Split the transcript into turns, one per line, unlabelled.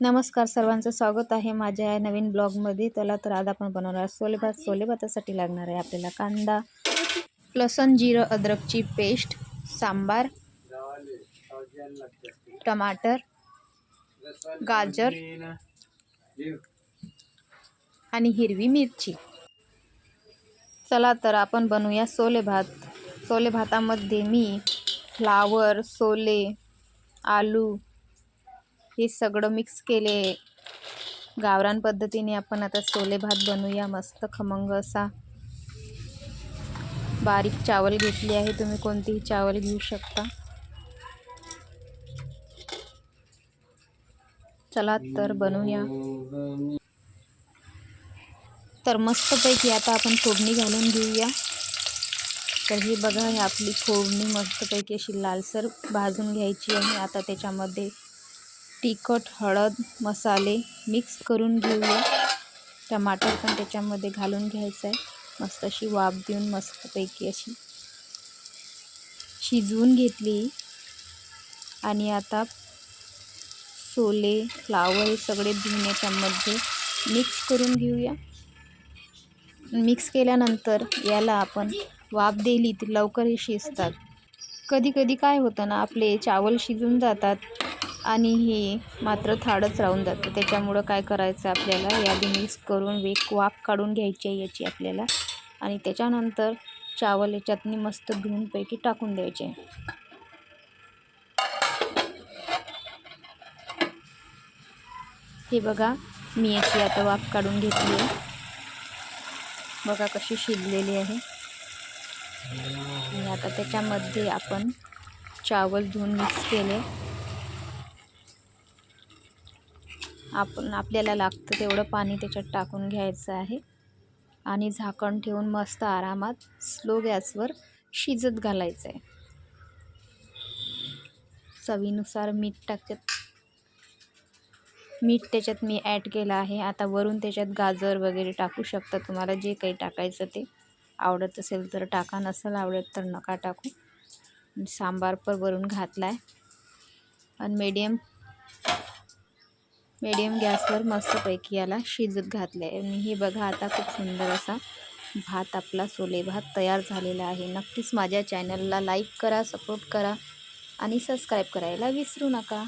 नमस्कार सर्वांचं स्वागत आहे माझ्या या नवीन ब्लॉगमध्ये. त्याला तर आज आपण बनवणार सोलेभात. सोलेभातासाठी लागणार आहे आपल्याला कांदा लसण जिरं अद्रकची पेस्ट सांबार टमाटर गाजर आणि हिरवी मिरची. चला तर आपण बनवूया सोले भात सोले भातामध्ये मी फ्लावर सोले आलू हे सगळं मिक्स केले. गावरान पद्धतीने आपण आता सोले भात बनवूया. मस्त खमंग असा. बारीक चावल घेतली आहे. तुम्ही कोणतीही चावल घेऊ शकता. चला तर बनवूया. तर मस्तपैकी आता आपण फोडणी घालून घेऊया. तर ही बघा ही आपली फोडणी मस्तपैकी अशी लालसर भाजून घ्यायची आणि आता त्याच्यामध्ये तिखट हळद मसाले मिक्स करून घेऊया. टमाटर पण त्याच्यामध्ये घालून घ्यायचं आहे मस्त अशी वाफ देऊन मस्तपैकी अशी शिजवून घेतली. आणि आता सोले फ्लावर हे सगळे देऊन याच्यामध्ये मिक्स करून घेऊया. मिक्स केल्यानंतर याला आपण वाफ दिली तर लवकर शिजतात. कधी कधी काय होतं ना आपले चावल शिजून जातात. आणि हे मात्र थाडच राहून जातं. त्याच्यामुळं काय करायचं आपल्याला? यादी मिक्स करून वेक वाफ काढून घ्यायची आहे याची आपल्याला. आणि त्याच्यानंतर चावल याच्यातनी मस्त धुवूनपैकी टाकून द्यायचे. हे बघा मी याची आता वाफ काढून घेतली आहे. बघा कशी शिजलेली आहे. आणि आता त्याच्यामध्ये आपण चावल धुवून मिक्स केले. आपण आपल्याला लागतं तेवढं पाणी त्याच्यात टाकून घ्यायचं आहे. आणि झाकण ठेवून मस्त आरामात स्लो गॅसवर शिजत घालायचं आहे चवीनुसार मीठ टाकत. मीठ त्याच्यात मी ॲड केलं आहे. आता वरून त्याच्यात गाजर वगैरे टाकू शकता तुम्हाला जे काही टाकायचं ते. आवडत असेल तर टाका नसेल आवडत तर नका टाकू. सांबार पण वरून घातला आहे आणि मीडियम मीडियम गॅसवर मस्तपैकी याला शिजत घातलं आहे आणि हे बघा आता खूप सुंदर असा भात आपला सोले भात तयार झालेला आहे. नक्कीच माझ्या चॅनलला लाईक करा सपोर्ट करा आणि सबस्क्राईब करायला विसरू नका.